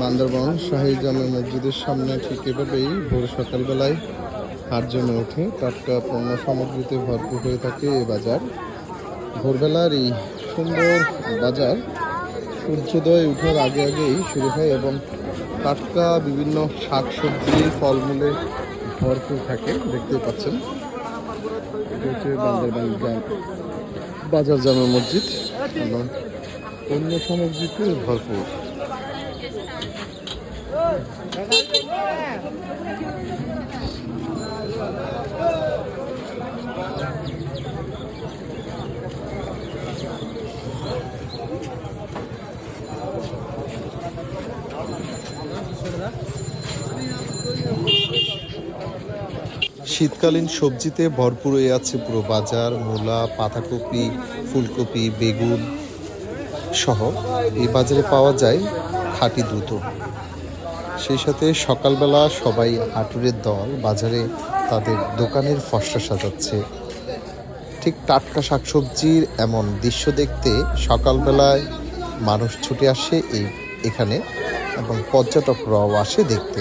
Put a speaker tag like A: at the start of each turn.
A: বান্দরবন শাহী জামে মসজিদের সামনে ঠিক এভাবেই ভোর সকালবেলায় হাট জমে ওঠে। টাটকা পণ্য সামগ্রীতে ভরপুর হয়ে থাকে এ বাজার। ভোরবেলার এই সুন্দর বাজার সূর্যোদয় উঠার আগে আগেই শুরু হয় এবং টাটকা বিভিন্ন শাক সবজি ফলমূলে ভরপুর থাকে দেখতে পাচ্ছেন। হচ্ছে বাজার জামে মসজিদ এবং পণ্য সামগ্রীতে ভরপুর। শীতকালীন সবজিতে ভরপুর হয়ে আছে পুরো বাজার, মূলা, পাতাকপি, ফুলকপি, বেগুন সহ। এই বাজারে পাওয়া যায় খাঁটি দ্রুত। সেই সাথে সকালবেলা সবাই হাঁটুরের দল বাজারে তাদের দোকানের ফসলা সাজাচ্ছে। ঠিক টাটকা শাকসবজির এমন দৃশ্য দেখতে সকালবেলায় মানুষ ছুটে আসে এই এখানে এবং পর্যটকরাও আসে দেখতে।